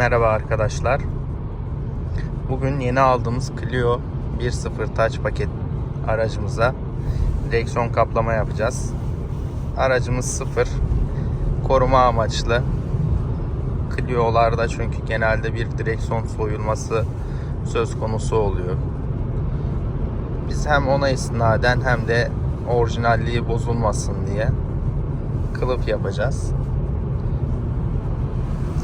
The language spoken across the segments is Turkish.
Merhaba arkadaşlar. Bugün yeni aldığımız Clio 1.0 Touch paket aracımıza direksiyon kaplama yapacağız. Aracımız sıfır. Koruma amaçlı. Clio'larda çünkü genelde bir direksiyon soyulması söz konusu oluyor. Biz hem ona istinaden hem de orijinalliği bozulmasın diye kılıf yapacağız.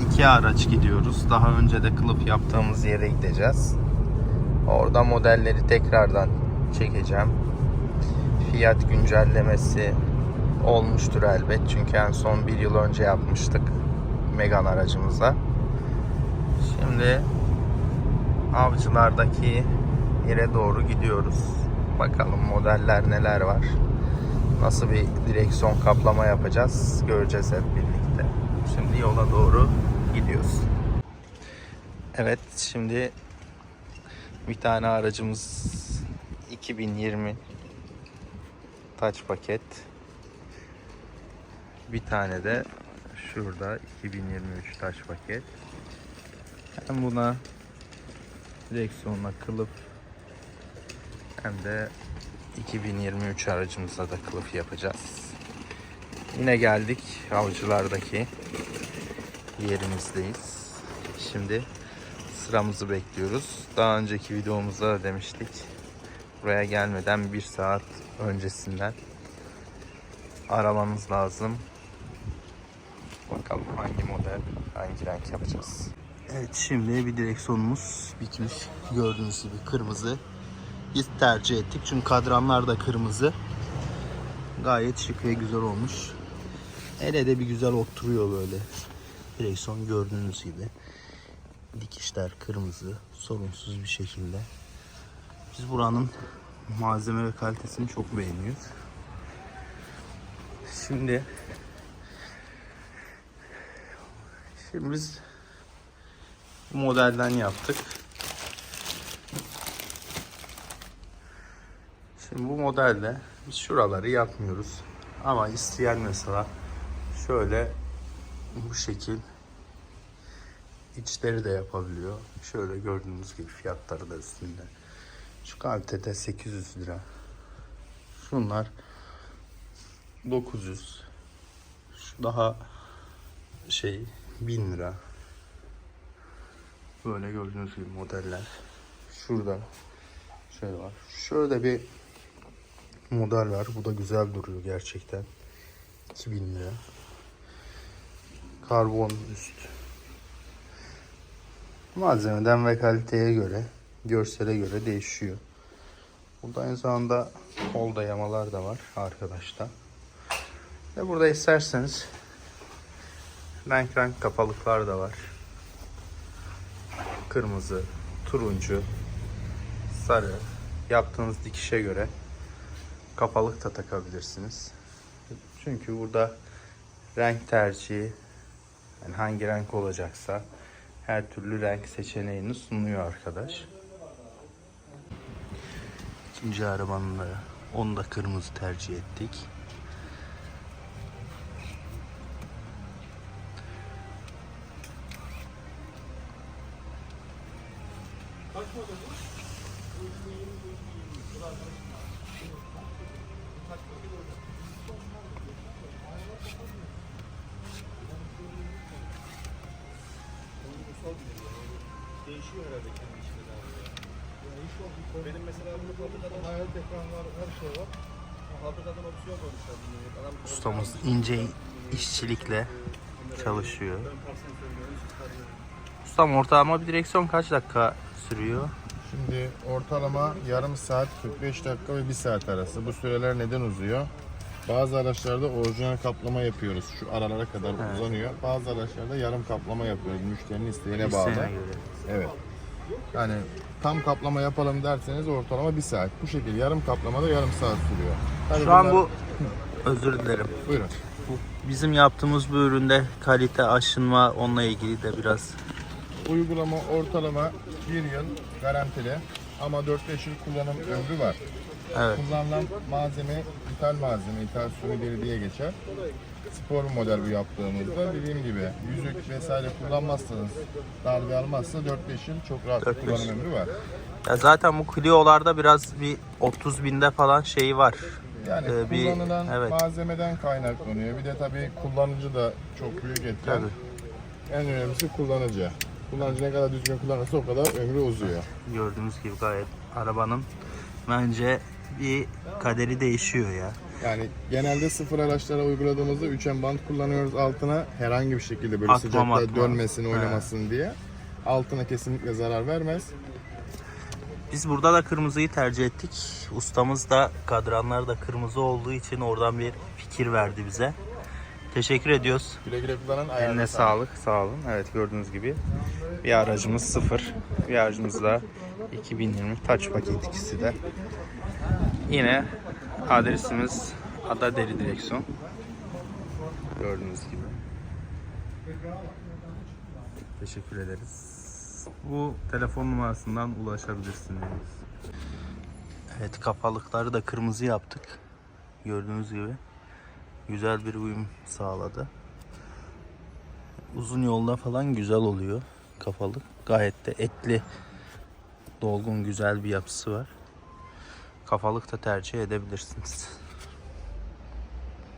İki araç gidiyoruz. Daha önce de kılıf yaptığımız yere gideceğiz. Orada modelleri tekrardan çekeceğim. Fiyat güncellemesi olmuştur elbet. Çünkü en son bir yıl önce yapmıştık Megane aracımıza. Şimdi avcılardaki yere doğru gidiyoruz. Bakalım modeller neler var. Nasıl bir direksiyon kaplama yapacağız göreceğiz hep birlikte. Şimdi yola doğru. Evet şimdi bir tane aracımız 2020 Touch paket. Bir tane de şurada 2023 Touch paket. Hem buna direksiyonla kılıf hem de 2023 aracımıza da kılıf yapacağız. Yine geldik avcılardaki yerimizdeyiz. Şimdi sıramızı bekliyoruz. Daha önceki videomuzda da demiştik. Buraya gelmeden bir saat öncesinden aramanız lazım. Bakalım hangi model, hangi renk yapacağız. Evet şimdi bir direksiyonumuz bitmiş. Gördüğünüz gibi kırmızı. Biz tercih ettik çünkü kadranlar da kırmızı. Gayet şık ve güzel olmuş. Ele de bir güzel oturuyor böyle. Direksiyon gördüğünüz gibi. Dikişler kırmızı, sorunsuz bir şekilde. Biz buranın malzeme ve kalitesini çok beğeniyoruz. Şimdi Şimdi biz bu modelden yaptık. Şimdi bu modelde biz şuraları yapmıyoruz. Ama isteyen mesela şöyle bu şekil içleri de yapabiliyor. Şöyle gördüğünüz gibi fiyatları da üstünde. Şu kalitede 800 lira. Şunlar 900. Şu daha şey 1000 lira. Böyle gördüğünüz gibi modeller. Şurada şöyle var. Şöyle bir model var. Bu da güzel duruyor gerçekten. 2000 lira. Karbon üst. Malzemeden ve kaliteye göre, görsele göre değişiyor. Burada aynı zamanda kol dayamalar da var arkadaşlar. Ve burada isterseniz renk renk kapalıklar da var. Kırmızı, turuncu, sarı yaptığınız dikişe göre kapalık da takabilirsiniz. Çünkü burada renk tercihi yani hangi renk olacaksa her türlü renk seçeneğini sunuyor arkadaş. İkinci arabanın da onu da kırmızı tercih ettik. Değişiyor herhalde kendi de abi ya. Benim mesela bunu fabrikadan Hayat ekran var, her şey var. fabrikadan opsiyon koymuşlar bunu. Adam Ustamız ince işçilikle çalışıyor. Ustam ortalama bir direksiyon kaç dakika sürüyor? Şimdi ortalama yarım saat, 45 dakika ve 1 saat arası. Bu süreler neden uzuyor? Bazı araçlarda orijinal kaplama yapıyoruz. Şu aralara kadar Evet. uzanıyor. Bazı araçlarda yarım kaplama yapıyoruz. Müşterinin isteğine bağlı. İsteğine göre. Evet. Yani tam kaplama yapalım derseniz ortalama 1 saat. Bu şekilde yarım kaplamada yarım saat sürüyor. Tabii Şu an bunlar- bu özür dilerim. Buyurun. Bu bizim yaptığımız bu üründe kalite aşınma onunla ilgili de biraz Uygulama ortalama 1 yıl garantili ama 4-5 yıl kullanım ömrü var. evet. Kullanılan malzeme ithal malzeme, ithal suni diye geçer. spor model bu yaptığımızda. Dediğim gibi yüzük vesaire kullanmazsanız, darbe almazsa 4-5 yıl çok rahat bir 4-5 kullanım ömrü var. Ya zaten bu Clio'larda biraz bir 30 binde falan şeyi var. Yani Ee, bir- kullanılan evet. malzemeden kaynaklanıyor. Bir de tabii kullanıcı da çok büyük etken. Tabii. En önemlisi kullanıcı. Kullanıcı ne kadar düzgün kullanırsa o kadar ömrü uzuyor. Gördüğünüz gibi gayet arabanın bence bir kaderi değişiyor ya. Yani genelde sıfır araçlara uyguladığımızda üçen band kullanıyoruz altına herhangi bir şekilde böyle Atma sıcakta matma. dönmesin, oynamasın diye. Altına kesinlikle zarar vermez. Biz burada da kırmızıyı tercih ettik. Ustamız da kadranlar da kırmızı olduğu için oradan bir fikir verdi bize. Teşekkür ediyoruz. Güle güle kullanan ayağına Eline sağlık, sağ olun. Evet gördüğünüz gibi bir aracımız sıfır. Bir aracımız da 2020 Touch paket ikisi de. Yine adresimiz Adaderi direksiyon. Gördüğünüz gibi. Teşekkür ederiz. Bu telefon numarasından ulaşabilirsiniz. Evet kafalıkları da kırmızı yaptık. Gördüğünüz gibi güzel bir uyum sağladı. Uzun yolda falan güzel oluyor kafalık. Gayet de etli, dolgun güzel bir yapısı var. Kafalık da tercih edebilirsiniz.